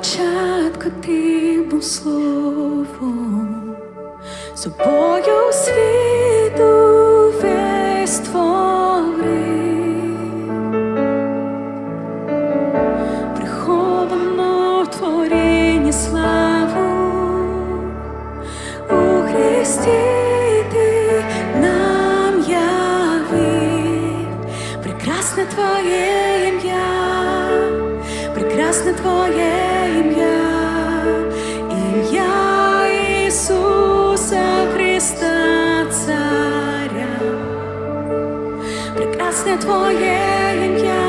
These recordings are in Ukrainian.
початку ти був словом, собою світу весь створив, приховано в славу у Христі прекрасне твоє ім'я, ім'я Ісуса Христа Царя, прекрасне твоє ім'я,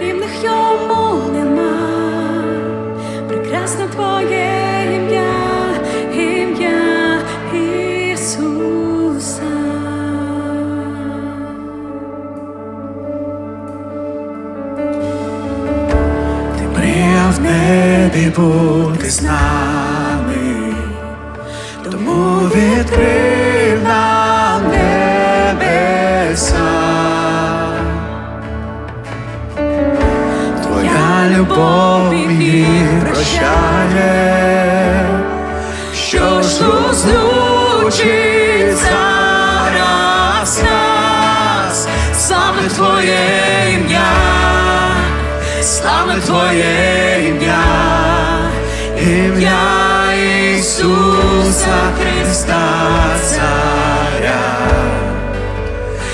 рівних йому нема, прекрасне твоє Бути з нами, тому відкрив нам небеса. Твоя любов їх прощає, що ж розлучить зараз нас, саме Твоє ім'я. Саме Твоє ім'я, ім'я Ісуса Христа Царя,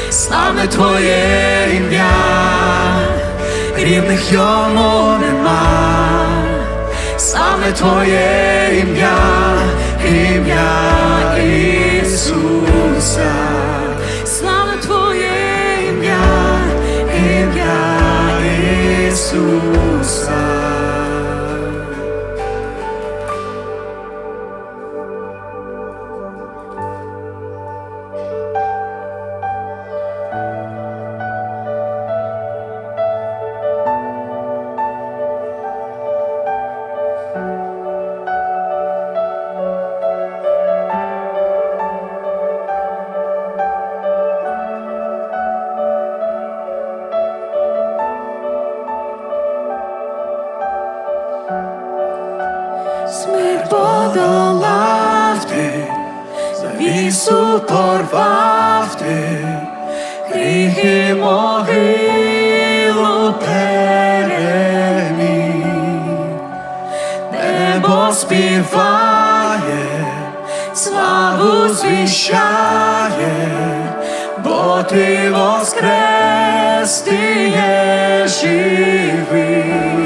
саме Твоє ім'я, рівних йому нема, саме Твоє ім'я, ім'я Ісуса, Слава Твоє ім'я, ім'я Ісуса. Подолав ти, завісу порвав ти, гріхи могилу переміг, небо співає, славу звіщає, бо ти воскрес, ти є живий.